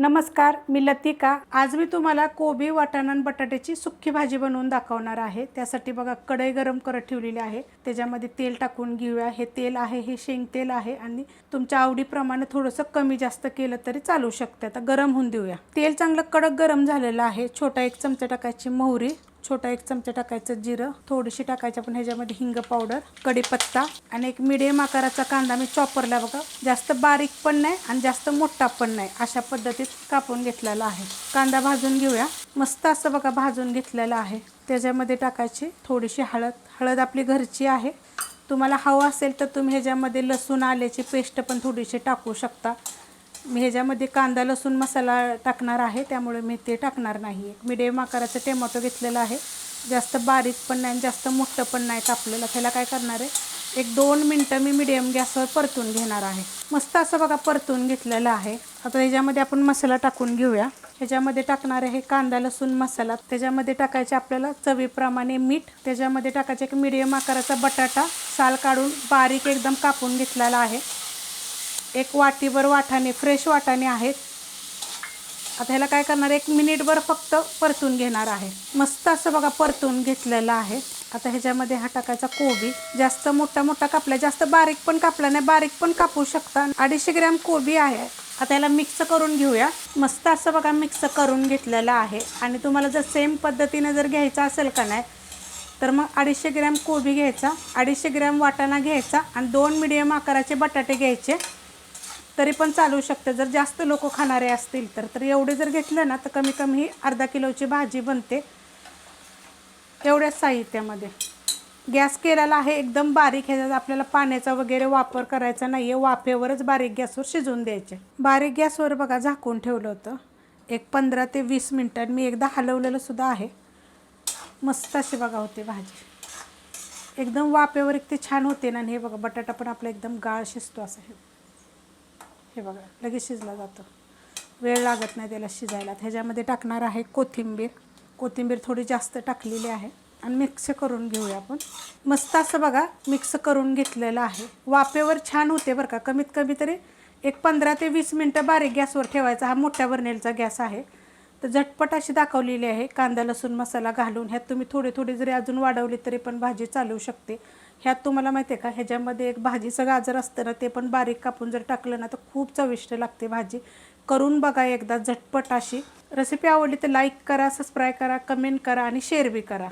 नमस्कार मी लतिका. आज मी तुम्हाला कोबी वाटाणा आणि बटाट्याची सुक्की भाजी बनवून दाखवणार आहे. त्यासाठी बघा कढई गरम करत ठेवलेली आहे. त्याच्यामध्ये तेल टाकून घेऊया. हे तेल आहे हे शेंग तेल आहे आणि तुमच्या आवडीप्रमाणे थोडंसं कमी जास्त केलं तरी चालू शकते. आता गरम होऊन देऊया. तेल चांगलं कडक गरम झालेलं आहे. छोटा एक चमचा टाकायची मोहरी. छोटा एक चमचा टाकायचं जिरं थोडीशी टाकायचं आपण ह्याच्यामध्ये हिंग पावडर कढीपत्ता आणि एक मिडियम आकाराचा कांदा मी चॉपरला बघा जास्त बारीक पण नाही आणि जास्त मोठा पण नाही अशा पद्धतीत कापून घेतलेला आहे. कांदा भाजून घेऊया. मस्त असं बघा भाजून घेतलेलं आहे. त्याच्यामध्ये टाकायची थोडीशी हळद. हळद आपली घरची आहे. तुम्हाला हवं असेल तर तुम्ही ह्याच्यामध्ये लसूण आल्याची पेस्ट पण थोडीशी टाकू शकता. मी ह्याच्यामध्ये कांदा लसूण मसाला टाकणार आहे त्यामुळे मी ते टाकणार नाही. एक मिडियम आकाराचं टोमॅटो घेतलेलं आहे. जास्त बारीक पण नाही आणि जास्त मोठं पण नाही कापलेलं. त्याला काय करणार आहे? एक दोन मिनटं मी मिडियम गॅसवर परतून घेणार आहे. मस्त असं बघा परतून घेतलेलं आहे. आता ह्याच्यामध्ये आपण मसाला टाकून घेऊया. ह्याच्यामध्ये टाकणार आहे कांदा लसूण मसाला. त्याच्यामध्ये टाकायचे आपल्याला चवीप्रमाणे मीठ. त्याच्यामध्ये टाकायचे एक मिडियम आकाराचा बटाटा. साल काढून बारीक एकदम कापून घेतलेला आहे. एक वाटीभर वाटाणे फ्रेश वाटाणे आहेत. आता ह्याला काय करणार एक मिनिटभर फक्त परतून घेणार आहे. मस्त असं बघा परतून घेतलेलं आहे. आता ह्याच्यामध्ये हा टाकायचा कोबी. जास्त मोठा मोठा कापला जास्त बारीक पण कापला नाही बारीक पण कापू शकता. अडीचशे ग्रॅम कोबी आहे. आता याला मिक्स करून घेऊया. मस्त असं बघा मिक्स करून घेतलेलं आहे. आणि तुम्हाला जर सेम पद्धतीने जर घ्यायचं असेल का नाही तर मग अडीचशे ग्रॅम कोबी घ्यायचा अडीचशे ग्रॅम वाटाणा घ्यायचा आणि दोन मिडियम आकाराचे बटाटे घ्यायचे. तरी पण चालू शकतं. जर जास्त लोक खाणारे असतील तर तर एवढे जर घेतलं ना तर कमी कमी ही अर्धा किलोची भाजी बनते. एवढ्याच साहित्यामध्ये. गॅस केलेला आहे एकदम बारीक. ह्याच्यात आपल्याला पाण्याचा वगैरे वापर करायचा नाही आहे वाफेवरच बारीक गॅसवर शिजवून द्यायचे. बारीक गॅसवर बघा झाकून ठेवलं होतं. एक पंधरा ते वीस मिनटात मी एकदा हलवलेलं सुद्धा आहे. मस्त अशी बघा होते भाजी. एकदम वाफेवर एक ते छान होते ना. हे बघा बटाटा पण आपला एकदम गाळ शिजतो असं. हे हे बघा लगेच शिजला जातो. वेळ लागत नाही त्याला शिजायला. ह्याच्यामध्ये टाकणार आहे कोथिंबीर. कोथिंबीर थोडी जास्त टाकलेली आहे. आणि मिक्स करून घेऊया आपण. मस्त असं बघा मिक्स करून घेतलेलं आहे. वाफेवर छान होते बरं का. कमीत कमी तरी एक पंधरा ते वीस मिनटं बारीक गॅसवर ठेवायचा. हा मोठ्या बर्नेलचा गॅस आहे. तर झटपट अशी दाखवलेली आहे. कांदा लसूण मसाला घालून ह्यात तुम्ही थोडी थोडी जरी अजून वाढवली तरी पण भाजी चालवू शकते. ह्यात तुम्हाला माहिती आहे का ह्याच्यामध्ये एक भाजीचं गाजर असतं ना ते पण बारीक कापून जर टाकलं ना तर खूप चविष्ट लागते भाजी. करून बघा एकदा झटपट अशी. रेसिपी आवडली तर लाईक करा सबस्क्राईब करा कमेंट करा आणि शेअर बी करा.